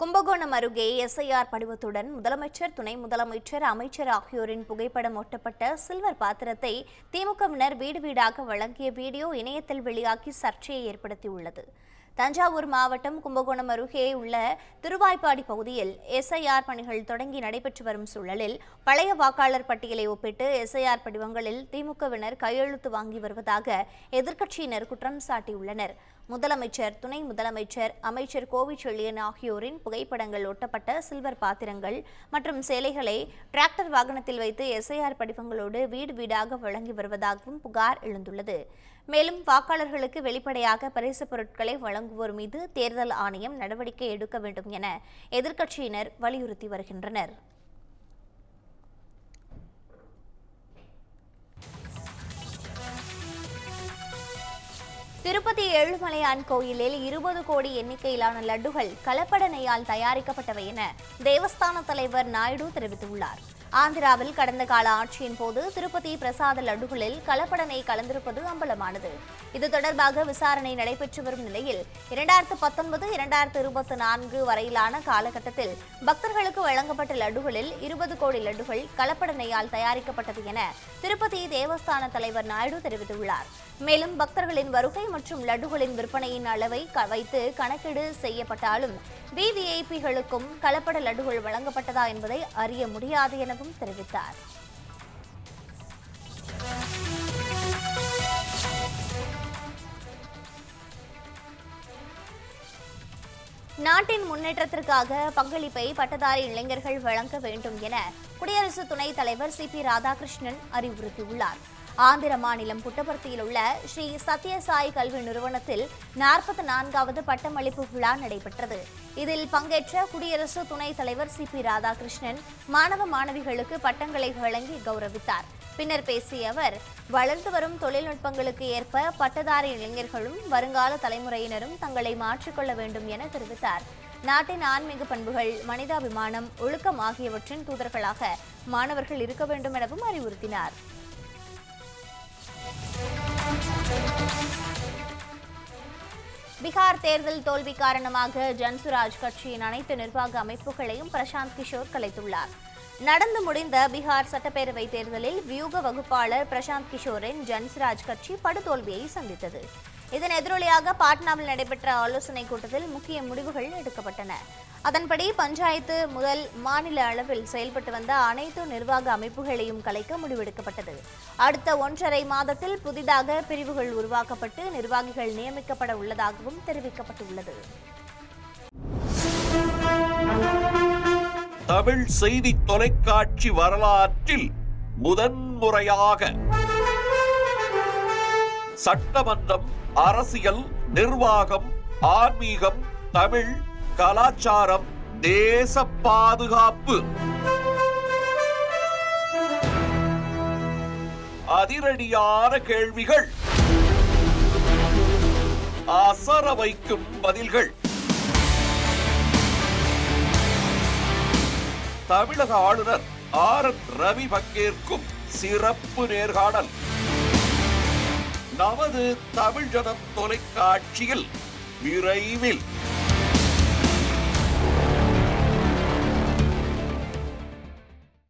கும்பகோணம் அருகே எஸ்ஐஆர் படிவத்துடன் முதலமைச்சர் துணை முதலமைச்சர் அமைச்சர் ஆகியோரின் புகைப்படம் ஒட்டப்பட்ட சில்வர் பாத்திரத்தை திமுகவினர் வீடு வீடாக வழங்கிய வீடியோ இணையத்தில் வெளியாகி சர்ச்சையை ஏற்படுத்தியுள்ளது. தஞ்சாவூர் மாவட்டம் கும்பகோணம் அருகே உள்ள திருவாய்ப்பாடி பகுதியில் எஸ்ஐஆர் பணிகள் தொடங்கி நடைபெற்று வரும் சூழலில் பழைய வாக்காளர் பட்டியலை ஒப்பிட்டு எஸ்ஐஆர் படிவங்களில் திமுகவினர் கையெழுத்து வாங்கி வருவதாக எதிர்க்கட்சியினர் குற்றம் சாட்டியுள்ளனர். முதலமைச்சர் துணை முதலமைச்சர் அமைச்சர் கோவிச்செழியன் ஆகியோரின் புகைப்படங்கள் ஒட்டப்பட்ட சில்வர் பாத்திரங்கள் மற்றும் சேலைகளை டிராக்டர் வாகனத்தில் வைத்து எஸ்ஐஆர் படிவங்களோடு வீடு வீடாக வழங்கி வருவதாகவும் புகார் எழுந்துள்ளது. மேலும் வாக்காளர்களுக்கு வெளிப்படையாக பரிசு பொருட்களை வழங்குவோர் மீது தேர்தல் ஆணையம் நடவடிக்கை எடுக்க வேண்டும் என எதிர்க்கட்சியினர் வலியுறுத்தி வருகின்றனர். திருப்பதி ஏழுமலையான் கோயிலில் இருபது கோடி எண்ணிக்கையிலான லட்டுகள் கலப்பட நெய்யால் தயாரிக்கப்பட்டவை என தேவஸ்தான தலைவர் நாயுடு தெரிவித்துள்ளார். ஆந்திராவில் கடந்த கால ஆட்சியின் போது திருப்பதி பிரசாத லட்டுகளில் கலப்படனை கலந்திருப்பது அம்பலமானது. இது தொடர்பாக விசாரணை நடைபெற்று வரும் நிலையில் இரண்டாயிரத்து பத்தொன்பது இரண்டாயிரத்து இருபத்தி நான்கு வரையிலான காலகட்டத்தில் பக்தர்களுக்கு வழங்கப்பட்ட லட்டுகளில் இருபது கோடி லட்டுகள் கலப்படனையால் தயாரிக்கப்பட்டது என திருப்பதி தேவஸ்தான தலைவர் நாயுடு தெரிவித்துள்ளார். மேலும் பக்தர்களின் வருகை மற்றும் லட்டுகளின் விற்பனையின் அளவை க- வைத்து கணக்கீடு செய்யப்பட்டாலும் விவிஐபிகளுக்கும் கலப்பட லட்டுகள் வழங்கப்பட்டதா என்பதை அறிய முடியாது என எனவும் தெரிவித்தார். நாட்டின் முன்னேற்றத்திற்காக பங்களிப்பை பட்டதாரி இளைஞர்கள் வழங்க வேண்டும் என குடியரசு துணைத் தலைவர் சி பி ராதாகிருஷ்ணன் அறிவுறுத்தியுள்ளார். ஆந்திர மாநிலம் புட்டபர்த்தியில் உள்ள ஸ்ரீ சத்யசாய் கல்வி நிறுவனத்தில் நாற்பத்தி நான்காவது பட்டமளிப்பு விழா நடைபெற்றது. இதில் பங்கேற்ற குடியரசு துணைத் தலைவர் சி பி ராதாகிருஷ்ணன் மாணவ மாணவிகளுக்கு பட்டங்களை வழங்கி கௌரவித்தார். பின்னர் பேசிய அவர் வளர்ந்து வரும் தொழில்நுட்பங்களுக்கு ஏற்ப பட்டதாரி இளைஞர்களும் வருங்கால தலைமுறையினரும் தங்களை மாற்றிக்கொள்ள வேண்டும் என தெரிவித்தார். நாட்டின் ஆன்மீக பண்புகள் மனிதாபிமானம் ஒழுக்கம் ஆகியவற்றின் தூதர்களாக மாணவர்கள் இருக்க வேண்டும் எனவும் அறிவுறுத்தினார். பீகார் தேர்தல் தோல்வி காரணமாக ஜன்சுராஜ் கட்சியின் அனைத்து நிர்வாக அமைப்புகளையும் பிரசாந்த் கிஷோர் கலைத்துள்ளார். நடந்து முடிந்த பீகார் சட்டப்பேரவை தேர்தலில் வியூக வகுப்பாளர் பிரசாந்த் கிஷோரின் ஜன்சுராஜ் கட்சி படுதோல்வியை சந்தித்தது. இதன் எதிரொலியாக பாட்னாவில் நடைபெற்ற ஆலோசனை கூட்டத்தில் முக்கிய முடிவுகள் எடுக்கப்பட்டன. அதன்படி பஞ்சாயத்து முதல் மாநில அளவில் செயல்பட்டு வந்த அனைத்து நிர்வாக அமைப்புகளையும் கலைக்க முடிவெடுக்கப்பட்டது. அடுத்த ஒன்றரை மாதத்தில் புதிதாக பிரிவுகள் உருவாக்கப்பட்டு நிர்வாகிகள் நியமிக்கப்பட உள்ளதாகவும் தெரிவிக்கப்பட்டுள்ளது. தமிழ் செய்தி தொலைக்காட்சி வரலாற்றில் முதன்முறையாக சட்டமன்றம் அரசியல் நிர்வாகம் ஆன்மீகம் தமிழ் கலாச்சாரம் தேச பாதுகாப்பு. அதிரடியான கேள்விகள். அசர வைக்கும் பதில்கள். தமிழக ஆளுநர் ஆர் என் ரவி பங்கேற்கும் சிறப்பு நேர்காணல். நமது தமிழ் ஜனம் தொலைக்காட்சியில் விரைவில்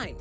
nine